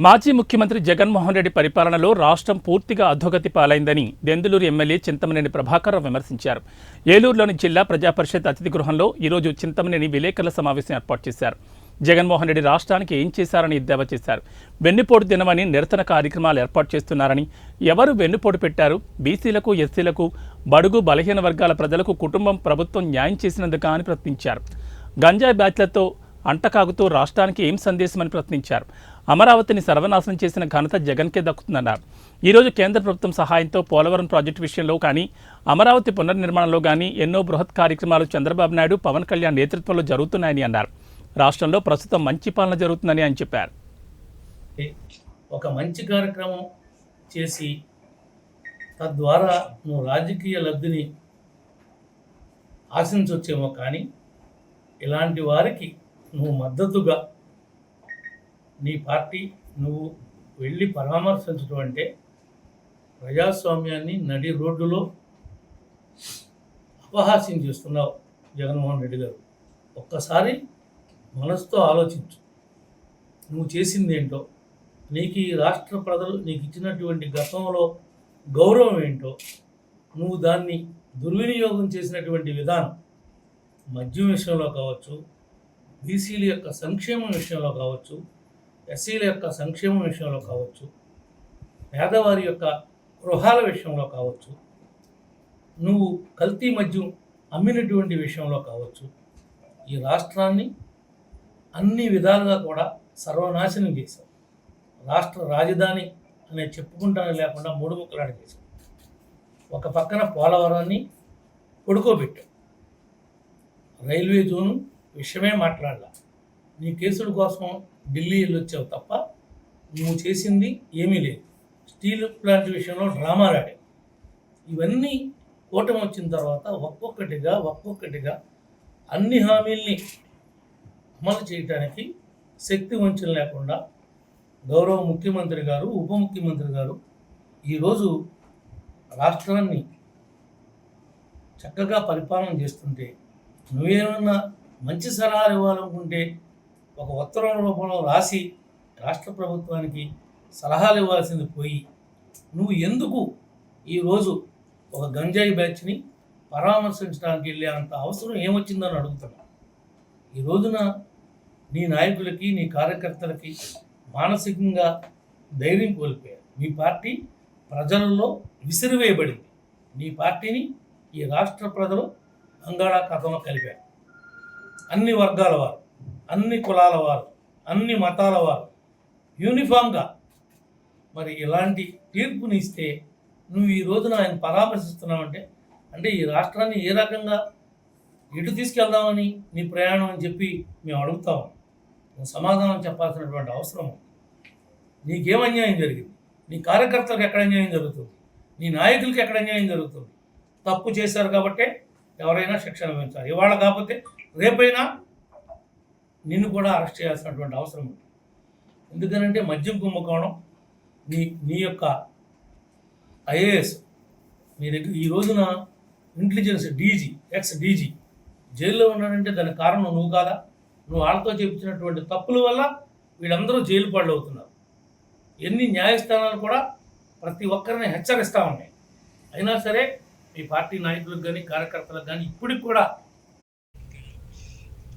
మాజీ ముఖ్యమంత్రి జగన్మోహన్ రెడ్డి పరిపాలనలో రాష్ట్రం పూర్తిగా అధోగతి పాలైందని దెందులూరు ఎమ్మెల్యే చింతమనేని ప్రభాకర్ విమర్శించారు. ఏలూరులోని జిల్లా ప్రజాపరిషత్ అతిథి గృహంలో ఈరోజు చింతమనేని విలేకరుల సమావేశం ఏర్పాటు చేశారు. జగన్మోహన్ రెడ్డి రాష్ట్రానికి ఏం చేశారని ఎద్దేవా చేశారు. వెన్నుపోటు దినమని నిరసన కార్యక్రమాలు ఏర్పాటు చేస్తున్నారని ఎవరు వెన్నుపోటు పెట్టారు? బీసీలకు ఎస్సీలకు బడుగు బలహీన వర్గాల ప్రజలకు కుటుంబం ప్రభుత్వం న్యాయం చేసినందుకా అని ప్రశ్నించారు. గంజాయి బ్యాచ్లతో అంటకాగుతూ రాష్ట్రానికి ఏం సందేశమని ప్రశ్నించారు. అమరావతిని సర్వనాశనం చేసిన ఘనత జగన్కే దక్కుతుందన్నారు. ఈరోజు కేంద్ర ప్రభుత్వం సహాయంతో పోలవరం ప్రాజెక్టు విషయంలో కానీ అమరావతి పునర్నిర్మాణంలో కానీ ఎన్నో బృహత్ కార్యక్రమాలు చంద్రబాబు నాయుడు పవన్ కళ్యాణ్ నేతృత్వంలో జరుగుతున్నాయని అన్నారు. రాష్ట్రంలో ప్రస్తుతం మంచి పాలన జరుగుతుందని ఆయన చెప్పారు. ఒక మంచి కార్యక్రమం చేసి తద్వారా నువ్వు రాజకీయ లబ్ధిని ఆశించవచ్చేమో కానీ ఇలాంటి వారికి నువ్వు మద్దతుగా నీ పార్టీ నువ్వు వెళ్ళి పరామర్శించడం అంటే ప్రజాస్వామ్యాన్ని నడి రోడ్డులో అపహాస్యం చేస్తున్నావు జగన్మోహన్ రెడ్డి గారు. ఒక్కసారి మనసుతో ఆలోచించు. నువ్వు చేసింది ఏంటో నీకు ఈ రాష్ట్ర ప్రజలు నీకు ఇచ్చినటువంటి గతంలో గౌరవం ఏంటో నువ్వు దాన్ని దుర్వినియోగం చేసినటువంటి విధానం మద్యం విషయంలో కావచ్చు బీసీల యొక్క సంక్షేమం విషయంలో కావచ్చు ఎస్సీల యొక్క సంక్షేమం విషయంలో కావచ్చు పేదవారి యొక్క గృహాల విషయంలో కావచ్చు నువ్వు కల్తీ మద్యం అమ్మినటువంటి విషయంలో కావచ్చు ఈ రాష్ట్రాన్ని అన్ని విధాలుగా కూడా సర్వనాశనం చేశావు. రాష్ట్ర రాజధాని అనే చెప్పుకుంటానే లేకుండా మూడు ముక్కలాట చేశావు. ఒక పక్కన పోలవరాన్ని పడుకోబెట్టావు. రైల్వే జోను విషయమే మాట్లాడాల. నీ కేసుల కోసం ఢిల్లీ వెళ్ళొచ్చావు తప్ప నువ్వు చేసింది ఏమీ లేదు. స్టీల్ ప్లాంట్ విషయంలో డ్రామా రాడే. ఇవన్నీ కూటమి వచ్చిన తర్వాత ఒక్కొక్కటిగా ఒక్కొక్కటిగా అన్ని హామీల్ని అమలు చేయడానికి శక్తి వంచన లేకుండా గౌరవ ముఖ్యమంత్రి గారు ఉప ముఖ్యమంత్రి గారు ఈరోజు రాష్ట్రాన్ని చక్కగా పరిపాలన చేస్తుంటే నువ్వేమన్నా మంచి సలహాలు ఇవ్వాలనుకుంటే ఒక ఉత్తరం రూపంలో రాసి రాష్ట్ర ప్రభుత్వానికి సలహాలు ఇవ్వాల్సింది పోయి నువ్వు ఎందుకు ఈరోజు ఒక గంజాయి బ్యాచ్ని పరామర్శించడానికి వెళ్ళే అంత అవసరం ఏమొచ్చిందని అడుగుతున్నా ఈ రోజున నీ నాయకులకి నీ కార్యకర్తలకి మానసికంగా ధైర్యం కోల్పోయారు. మీ పార్టీ ప్రజలలో విసిరివేయబడింది. నీ పార్టీని ఈ రాష్ట్ర ప్రజలు బంగాళాఖాతంలో కలిపారు. అన్ని వర్గాల వారు అన్ని కులాల వారు అన్ని మతాల వారు యూనిఫామ్గా మరి ఇలాంటి తీర్పుని ఇస్తే నువ్వు ఈ రోజున ఆయన పరామర్శిస్తున్నావంటే అంటే ఈ రాష్ట్రాన్ని ఏ రకంగా ఎటు తీసుకెళ్దామని నీ ప్రయాణం అని చెప్పి మేము అడుగుతాము నువ్వు సమాధానం చెప్పాల్సినటువంటి అవసరం నీకేం అన్యాయం జరిగింది? నీ కార్యకర్తలకు ఎక్కడ అన్యాయం జరుగుతుంది? నీ నాయకులకి ఎక్కడ అన్యాయం జరుగుతుంది? తప్పు చేశారు కాబట్టే ఎవరైనా శిక్షణ విధించాలి ఇవాళ కాకపోతే రేపైనా నిన్ను కూడా అరెస్ట్ చేయాల్సినటువంటి అవసరం ఉంది. ఎందుకనంటే మద్యం కుంభకోణం నీ నీ యొక్క ఐఏఎస్ మీ దగ్గర ఈ రోజున ఇంటెలిజెన్స్ డీజీ ఎక్స్ డీజీ జైల్లో ఉన్నాడంటే దానికి కారణం నువ్వు కాదా? నువ్వు వాళ్ళతో చేపించినటువంటి తప్పుల వల్ల వీళ్ళందరూ జైలు పాళ్ళు అవుతున్నారు ఎన్ని న్యాయస్థానాలు కూడా ప్రతి ఒక్కరిని హెచ్చరిస్తూ ఉన్నాయి. అయినా సరే మీ పార్టీ నాయకులకు కానీ కార్యకర్తలకు కానీ ఇప్పటికి కూడా